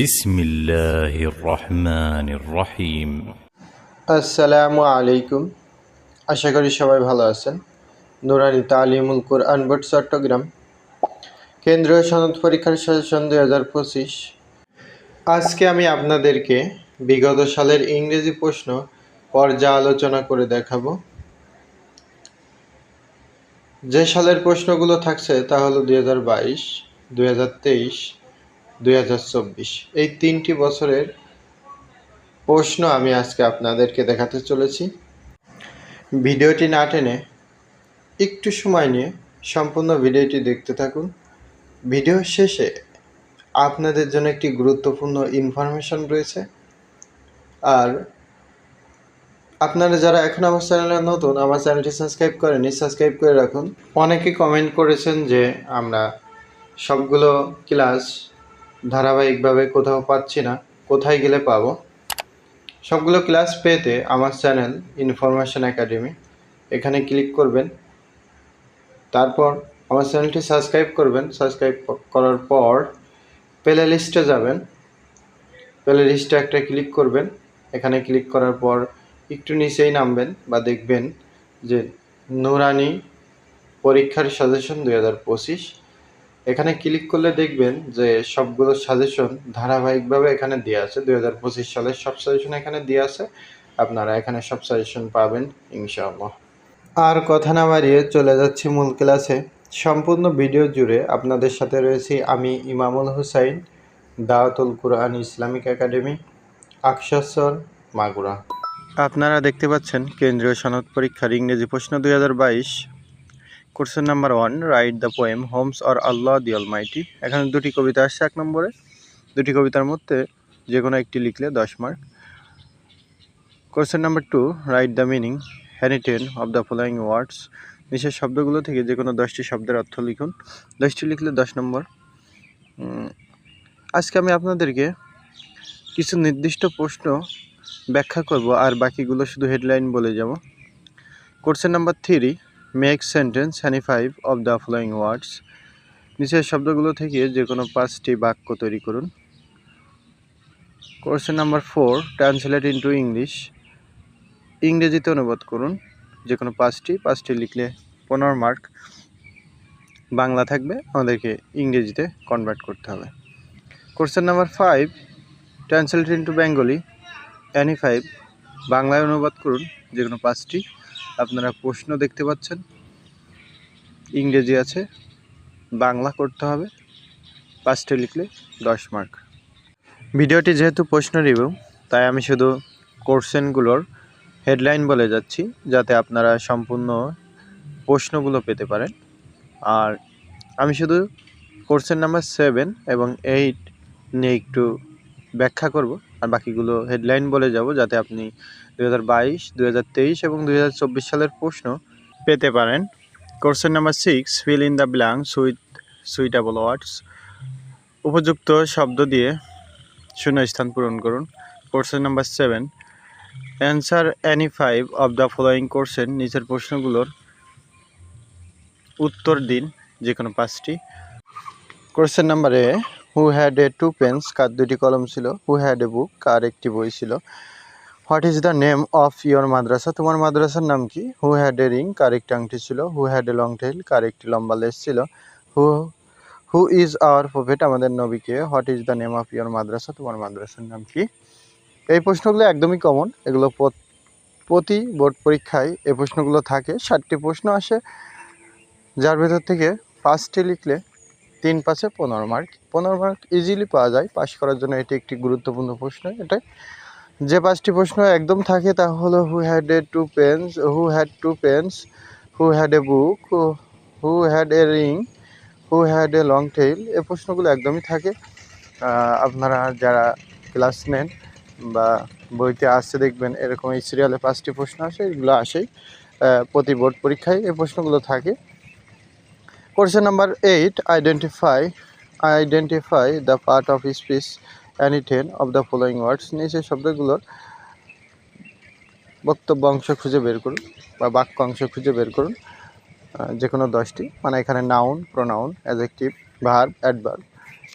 بسم الله الرحمن الرحيم আসসালামু আলাইকুম আশা করি সবাই ভালো আছেন নুরানি তালিমুল কোরআন বোর্ড চট্টগ্রাম কেন্দ্রীয় সনদ পরীক্ষার সাজেশন দুই হাজার পঁচিশ আজকে আমি আপনাদেরকে বিগত সালের ইংরেজি প্রশ্ন পর্যালোচনা করে দেখাবো যে সালের প্রশ্নগুলো থাকছে তা হলো দুই হাজার বাইশ দুই হাজার তেইশ দুই হাজার চব্বিশ। এই তিনটি বছরের প্রশ্ন আমি আজকে আপনাদেরকে দেখাতে চলেছি। ভিডিওটি না টেনে একটু সময় নিয়ে সম্পূর্ণ ভিডিওটি দেখতে থাকুন। ভিডিও শেষে আপনাদের জন্য একটি গুরুত্বপূর্ণ ইনফরমেশন রয়েছে। আর আপনারা যারা এখন আমার চ্যানেলে নতুন, আমার চ্যানেলটি সাবস্ক্রাইব করেনি সাবস্ক্রাইব করে রাখুন। অনেকে কমেন্ট করেছেন যে আমরা সবগুলো ক্লাস ধারাবাহিকভাবে কোথাও পাচ্ছি না, কোথায় গেলে পাবো? সবগুলো ক্লাস পেতে আমার চ্যানেল ইনফরমেশন একাডেমি এখানে ক্লিক করবেন। তারপর আমার চ্যানেলটি সাবস্ক্রাইব করবেন। সাবস্ক্রাইব করার পর প্লে লিস্টে যাবেন। প্লে লিস্টে একটা ক্লিক করবেন। এখানে ক্লিক করার পর একটু নিচেই নামবেন বা দেখবেন যে নুরানি পরীক্ষার সাজেশন দুই হাজার পঁচিশ। এখানে ক্লিক করলে দেখবেন যে সবগুলো সাজেশন ধারাবাহিকভাবে এখানে দেওয়া আছে। দুই হাজার পঁচিশ সালের সব সাজেশন এখানে দেওয়া আছে। আপনারা এখানে সব সাজেশন পাবেন, ইনশাআল্লাহ। আর কথা না বাড়িয়ে চলে যাচ্ছি মূল ক্লাসে সম্পূর্ণ ভিডিও জুড়ে আপনাদের সাথে রয়েছি আমি ইমামুল হুসাইন, দাওয়াতুল কুরআন ইসলামিক একাডেমি, আকশাসর, মাগুরা। আপনারা দেখতে পাচ্ছেন, কেন্দ্রীয় সনদ পরীক্ষার ইংরেজি প্রশ্ন দুই হাজার বাইশ। Question number one, write the poem homes or Allah the almighty এখানে দুটি কবিতা আসছে এক নম্বরে। দুটি কবিতার মধ্যে যে কোনো একটি লিখলে দশ mark. Question number two, write the meaning any ten of the following words. নিচের শব্দগুলো থেকে যে কোনো দশটি শব্দের অর্থ লিখুন। দশটি লিখলে দশ নম্বর। আজকে আমি আপনাদেরকে কিছু নির্দিষ্ট প্রশ্ন ব্যাখ্যা করব আর বাকিগুলো শুধু হেডলাইন বলে যাব। Question number three make sentence any five of the following words নিচের শব্দগুলো থেকে যে কোনো পাঁচটি বাক্য তৈরি করুন। Question number four translate into English ইংরেজিতে অনুবাদ করুন। যে কোনো পাঁচটি পাঁচটি লিখলে পনেরো মার্ক বাংলা থাকবে, আমাদেরকে ইংরেজিতে কনভার্ট করতে হবে। Question number five translate into Bengali any five বাংলায় অনুবাদ করুন। যে কোনো পাঁচটি আপনারা প্রশ্ন দেখতে পাচ্ছেন। ইংরেজি আছে, বাংলা করতে হবে পাঁচটি লিখলে দশ মার্ক ভিডিওটি যেহেতু প্রশ্ন রিভিউ তাই আমি শুধু কোশ্চেনগুলোর হেডলাইন বলে যাচ্ছি, যাতে আপনারা সম্পূর্ণ প্রশ্নগুলো পেতে পারেন। আর আমি শুধু কোশ্চেন নাম্বার সেভেন এবং এইট নিয়ে একটু ব্যাখ্যা করব। আর বাকিগুলো হেডলাইন বলে যাব যাতে আপনি দু হাজার বাইশ দু হাজার তেইশ এবং দু হাজার চব্বিশ সালের প্রশ্ন পেতে পারেন। Question number six fill in the blanks with suitable words উপযুক্ত শব্দ দিয়ে শূন্য স্থান পূরণ করুন। Question number seven answer any five of the following question নিচের প্রশ্নগুলোর উত্তর দিন যে কোনো পাঁচটি। Question number A who had a two pens কার দুটি কলম ছিল? হু হ্যাড এ বুক কার একটি বই ছিল? What is the name of your madrasa তোমার মাদ্রাসার নাম কি? হু হ্যাড এ রিং কার একটি আংটি ছিল? Who had a long tail কার একটি লম্বা লেস ছিল? Who who is our prophet আমাদের নবীকে? What is the name of your madrasa তোমার মাদ্রাসার নাম কি? এই প্রশ্নগুলো একদমই কমন এগুলো প্রত- বোর্ড পরীক্ষায় এই প্রশ্নগুলো থাকে। ষাটটি প্রশ্ন আসে। যার ভেতর থেকে পাঁচটি লিখলে তিন পাঁচে পনেরো মার্ক পনেরো মার্ক ইজিলি পাওয়া যায়। পাশ করার জন্য এটি একটি গুরুত্বপূর্ণ প্রশ্ন। এটাই। যে পাঁচটি প্রশ্ন একদম থাকে তা হলো who had a two pence who had two pence who had a book who had a ring who had a long tail এ প্রশ্নগুলো একদমই থাকে। আপনারা যারা ক্লাস নেন বা বইতে আসছে দেখবেন, এরকম এই সিরিয়ালে পাঁচটি প্রশ্ন আসে, এগুলো আসেই প্রতি বোর্ড পরীক্ষায় এই প্রশ্নগুলো থাকে। Question number eight identify identify the part of speech any ten of the following words নিচে শব্দগুলোর বক্তব্য অংশ খুঁজে বের করুন বা বাক্য অংশ খুঁজে বের করুন যে কোনো দশটি। মানে এখানে noun pronoun adjective verb adverb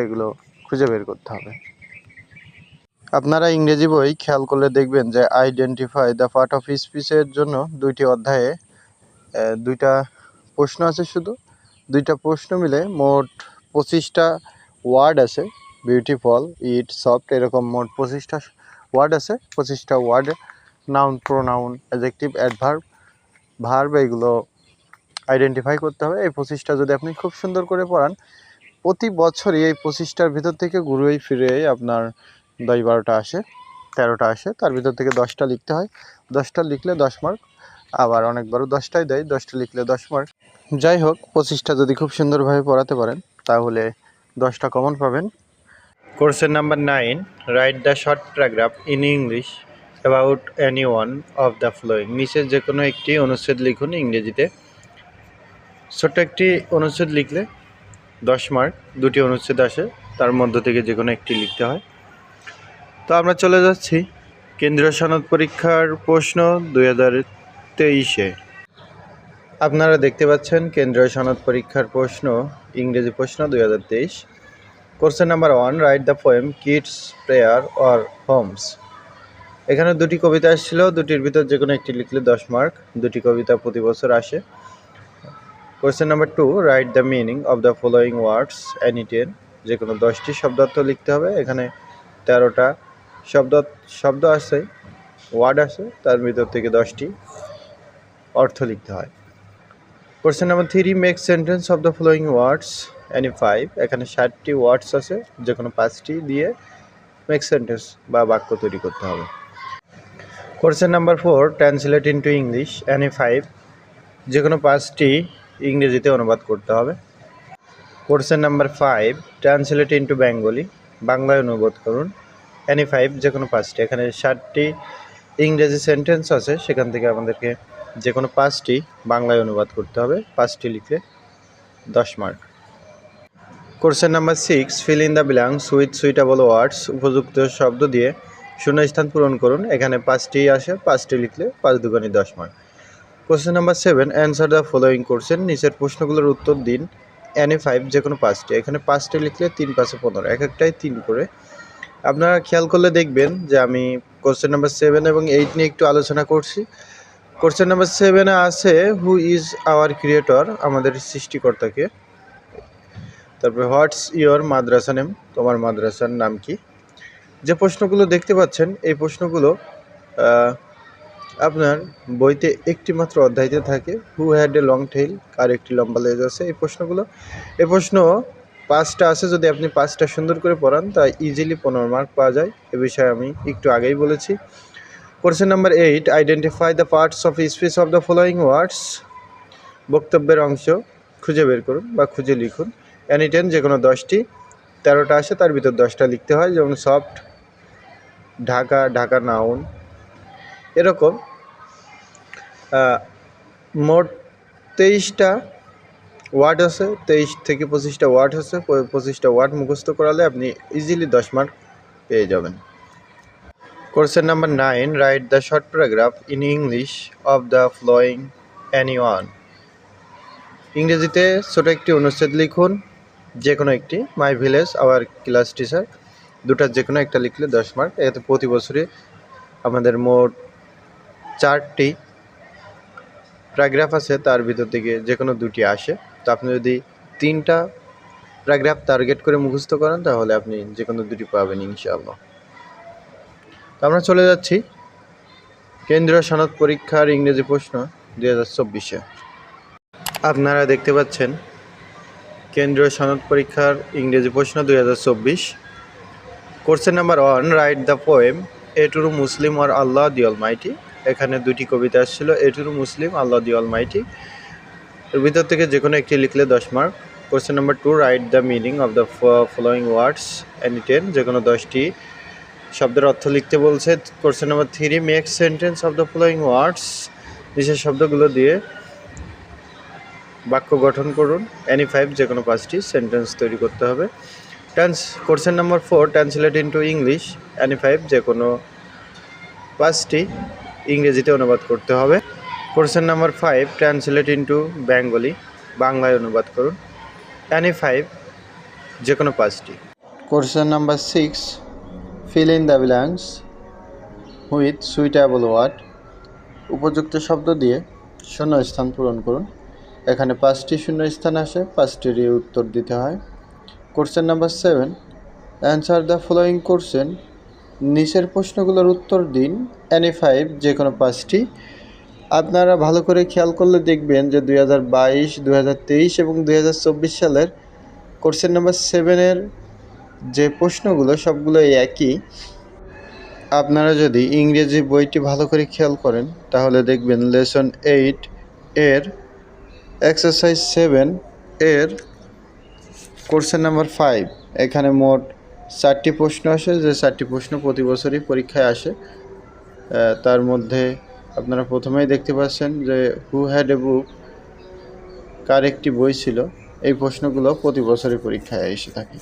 এগুলো খুঁজে বের করতে হবে। আপনারা ইংরেজি বই খেয়াল করলে দেখবেন যে আইডেন্টিফাই দ্য পার্ট অফ স্পিচের জন্য দুইটি অধ্যায়ে দুইটা প্রশ্ন আছে শুধু। দুইটা প্রশ্ন মিলে মোট পঁচিশটা ওয়ার্ড আছে। বিউটিফল ইট সফট এরকম মোট পঁচিশটা ওয়ার্ড আছে। পঁচিশটা word noun pronoun adjective adverb verb এগুলো আইডেন্টিফাই করতে হবে। এই পঁচিশটা যদি আপনি খুব সুন্দর করে পড়ান, প্রতি বছরই এই পঁচিশটার ভিতর থেকে ঘুরেই ফিরে আপনার দশ বারোটা আসে, তেরোটা আসে, তার ভিতর থেকে দশটা লিখতে হয়। দশটা লিখলে দশ মার্ক আবার অনেকবারও দশটাই দেয়, দশটা লিখলে দশ মার্ক যাই হোক পঁচিশটা যদি খুব সুন্দরভাবে পড়াতে পারেন, তাহলে দশটা কমন পাবেন। কোর্সের number nine write the short paragraph in English about any one of the following নিচের যে কোনো একটি অনুচ্ছেদ লিখুন ইংরেজিতে। ছোট্ট একটি অনুচ্ছেদ লিখলে দশ মার্ক দুটি অনুচ্ছেদ আসে, তার মধ্য থেকে যে কোনো একটি লিখতে হয়। তো আমরা চলে যাচ্ছি। কেন্দ্রীয় সনদ পরীক্ষার প্রশ্ন দুই হাজার তেইশে। আপনারা দেখতে পাচ্ছেন কেন্দ্রীয় সনদ পরীক্ষার প্রশ্ন, ইংরেজি প্রশ্ন দুই হাজার তেইশ। Question number one, write the poem, kids prayer or homes. এখানে দুটি কবিতা এসেছিল দুটির ভিতর যে কোনো একটি লিখলে দশ মার্ক, দুটি কবিতা প্রতি বছর আসে। Question number two, write the meaning of the following words any ten যে কোনো দশটি শব্দার্থ লিখতে হবে। এখানে তেরোটা শব্দ শব্দ আছে, ওয়ার্ড আছে, তার ভিতর থেকে দশটি অর্থ লিখতে হয়। Question number three make sentence of the following words any five এখানে ষাটটি ওয়ার্ডস আছে যে কোনো পাঁচটি দিয়ে মেক সেন্টেন্স বা বাক্য তৈরি করতে হবে। Question number four translate into English any five যে কোনো পাঁচটি ইংরেজিতে অনুবাদ করতে হবে। Question number five translate into Bengali বাংলায় অনুবাদ করুন। অ্যানি ফাইভ যে কোনো পাঁচটি, এখানে ষাটটি ইংরেজি সেন্টেন্স আছে, সেখান থেকে আমাদেরকে যে কোনো পাঁচটি বাংলায় অনুবাদ করতে হবে, পাঁচটি লিখলে দশ mark. Question number six, fill in the blanks with suitable words, উপযুক্ত শব্দ দিয়ে শূন্যস্থান পূরণ করুন, এখানে পাঁচটি আসে, পাঁচটি লিখলে পাঁচ দুগানি দশ mark. Question number seven, answer the following question নিচের প্রশ্নগুলোর উত্তর দিন, এন এ ফাইভ যে কোনো পাঁচটি, এখানে পাঁচটি লিখলে তিন, পাঁচে, পনেরো, এক একটাই তিন করে। আপনারা খেয়াল করলে দেখবেন যে আমি কোশ্চেন নাম্বার সেভেন এবং এইট নিয়ে একটু আলোচনা করছি। কোশ্চেন নাম্বার সেভেনে আছে হু ইজ আওয়ার ক্রিয়েটর আমাদের সৃষ্টিকর্তাকে। তারপরে হোয়াটস ইয়োর মাদ্রাসা নেম তোমার মাদ্রাসার নাম কি? যে প্রশ্নগুলো দেখতে পাচ্ছেন, এই প্রশ্নগুলো আপনার বইতে একটি মাত্র অধ্যায়তে থাকে who had a long tail আর একটি লম্বা লেজ আছে, এই প্রশ্নগুলো। এই প্রশ্ন পাঁচটা আছে, যদি আপনি পাঁচটা সুন্দর করে পড়ান তা ইজিলি পনেরো মার্ক পাওয়া যায়। এ বিষয়ে আমি একটু আগেই বলেছি। Question number eight identify the parts of speech of the following words বক্তব্যের অংশ খুঁজে বের করুন বা খুঁজে লিখুন। অ্যানি টেন যে কোনো দশটি, তেরোটা আসে, তার ভিতর দশটা লিখতে হয়। যেমন সফট ঢাকা ঢাকা নাউন এরকম মোট তেইশটা ওয়ার্ড আছে, তেইশ থেকে পঁচিশটা ওয়ার্ড আছে, পঁচিশটা ওয়ার্ড মুখস্থ করালে আপনি ইজিলি দশ মার্ক পেয়ে যাবেন। Number nine write the short paragraph in English of the following any one ইংরেজিতে ছোট একটি অনুচ্ছেদ লিখুন যে কোনো একটি my village our class teacher দুটার যে কোনো একটা লিখলে দশ মার্ক এতে প্রতি বছরে আমাদের মোট চারটি প্যারাগ্রাফ আছে, তার ভিতর থেকে যে কোনো দুটি আসে। তো আপনি যদি তিনটা প্যারাগ্রাফ টার্গেট করে মুখস্থ করেন, তাহলে আপনি যে কোনো দুটি পাবেন, ইনশাআল্লাহ। তো আমরা চলে যাচ্ছি কেন্দ্রীয় সনদ পরীক্ষার ইংরেজি প্রশ্ন দুই হাজার চব্বিশে। আপনারা দেখতে পাচ্ছেন কেন্দ্রীয় সনদ পরীক্ষার ইংরেজি প্রশ্ন দুই হাজার চব্বিশ। কোর্সের number one, write the poem a true Muslim R Allah the mighty এখানে দুটি কবিতা আসছিল এ টুরু মুসলিম, আল্লাহ দি মাইটি এর ভিতর থেকে যে কোনো একটি লিখলে দশ mark. Question number two, write the meaning of the following words any ten যে কোনো দশটি শব্দের অর্থ লিখতে বলছে question number three make sentence of the following words নিচের শব্দগুলো দিয়ে বাক্য গঠন করুন। অ্যানি ফাইভ যে কোনো পাঁচটি সেন্টেন্স তৈরি করতে হবে। Trans question number four translate into English any five যে কোনো পাঁচটি ইংরেজিতে অনুবাদ করতে হবে। Question number five translate into Bengali বাংলায় অনুবাদ করুন। অ্যানি ফাইভ যে কোনো পাঁচটি। Question number six fill in the blanks with suitable word উপযুক্ত শব্দ দিয়ে শূন্য স্থান পূরণ করুন। এখানে পাঁচটি শূন্য স্থান আসে, পাঁচটিরই উত্তর দিতে হয়। Question number seven answer the following question নিচের প্রশ্নগুলোর উত্তর দিন। এনি ফাইভ যে কোনো পাঁচটি। আপনারা ভালো করে খেয়াল করলে দেখবেন যে দুই হাজার বাইশ এবং দুই হাজার চব্বিশ সালের কোশ্চেন নাম্বার সেভেনের যে প্রশ্নগুলো সবগুলো একই, আপনারা যদি ইংরেজি বইটি ভালো করে খেয়াল করেন, তাহলে দেখবেন লেসন এইট এর এক্সারসাইজ সেভেন এর কোশ্চেন নাম্বার ফাইভ, এখানে মোট চারটি প্রশ্ন আসে, যে চারটি প্রশ্ন প্রতি বছরই পরীক্ষায় আসে। তার মধ্যে আপনারা প্রথমেই দেখতে পাচ্ছেন যে হু হ্যাড এ বুক কার একটি বই ছিল, এই প্রশ্নগুলো প্রতি বছরই পরীক্ষায় এসে থাকে।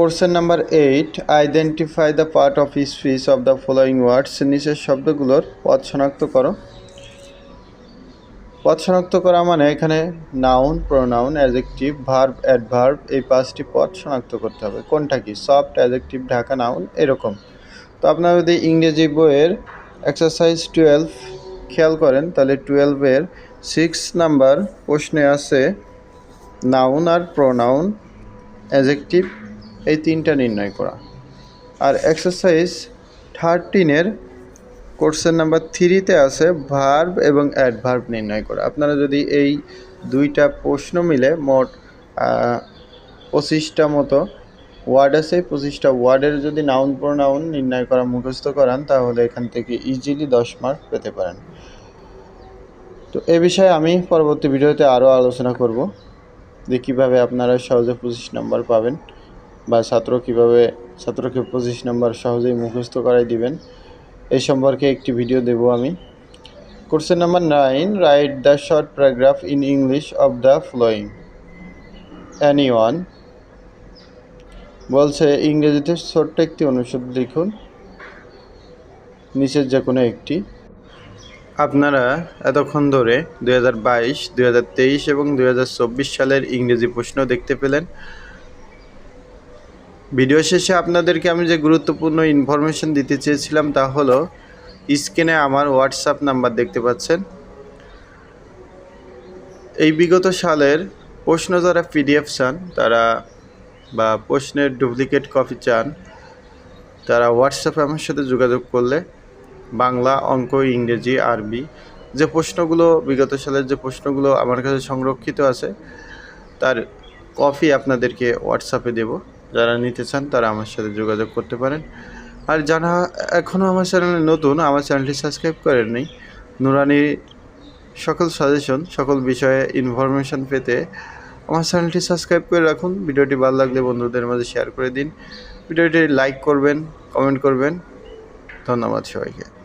কোর্সের number eight identify the part of speech of the following words নিচের শব্দগুলোর পদ শনাক্ত করো। পদ শনাক্ত করা মানে এখানে noun pronoun adjective verb adverb এই পাঁচটি পদ শনাক্ত করতে হবে। কোনটা কি? সফট অ্যাজেক্টিভ ঢাকা নাউন এরকম। তো আপনারা যদি ইংরেজি বইয়ের এক্সারসাইজ টুয়েলভ খেয়াল করেন, তাহলে টুয়েলভের সিক্স নাম্বার প্রশ্নে আছে নাউন আর প্রোনাউন অ্যাজেক্টিভ এই তিনটা নির্ণয় করা। আর এক্সারসাইজ থার্টিনের কোর্সের নাম্বার থ্রিতে আছে ভার্ব এবং অ্যাডভার্ব নির্ণয় করা। আপনারা যদি এই দুইটা প্রশ্ন মিলে মোট পঁচিশটা মতো ওয়ার্ড আছে, পঁচিশটা ওয়ার্ডের যদি নাউন প্রোনাউন নির্ণয় করা মুখস্থ করান, তাহলে এখান থেকে ইজিলি দশ মার্ক পেতে পারেন। তো এ বিষয়ে আমি পরবর্তী ভিডিওতে আরও আলোচনা করব। যে কীভাবে আপনারা সহজে পঁচিশ নাম্বার পাবেন। বা ছাত্র কীভাবে ছাত্রকে পঁচিশ নাম্বার সহজেই মুখস্থ করাই দিবেন এই সম্পর্কে একটি ভিডিও দেব আমি। কোর্সের number nine, write the short paragraph in English of the following. Any one বলছে, ইংরেজিতে ছোট্ট একটি অনুচ্ছেদ লিখুন, নিচের যে কোনো একটি। আপনারা এতক্ষণ ধরে দুই হাজার বাইশ এবং দুই হাজার চব্বিশ সালের ইংরেজি প্রশ্ন দেখতে পেলেন। ভিডিও শেষে আপনাদেরকে আমি যে গুরুত্বপূর্ণ ইনফরমেশন দিতে চেয়েছিলাম তা হলো স্ক্রিনে আমার হোয়াটসঅ্যাপ নাম্বার দেখতে পাচ্ছেন। এই বিগত সালের প্রশ্ন যারা পিডিএফ চান, তারা বা প্রশ্নের ডুপ্লিকেট কপি চান, তারা হোয়াটসঅ্যাপে আমার সাথে যোগাযোগ করলে বাংলা, অঙ্ক, ইংরেজি, আরবি যে প্রশ্নগুলো, বিগত সালের যে প্রশ্নগুলো আমার কাছে সংরক্ষিত আছে, তার কপি আপনাদেরকে হোয়াটসঅ্যাপে দেব। যারা নিতে চান তারা আমার সাথে যোগাযোগ করতে পারেন। আর যারা এখনও আমার চ্যানেলে নতুন, আমার চ্যানেলটি সাবস্ক্রাইব করেননি নুরানি সকল সাজেশন সকল বিষয়ে ইনফরমেশন পেতে আমার চ্যানেলটি সাবস্ক্রাইব করে রাখুন। ভিডিওটি ভালো লাগলে বন্ধুদের মাঝে শেয়ার করে দিন। ভিডিওটি লাইক করবেন কমেন্ট করবেন। ধন্যবাদ সবাইকে।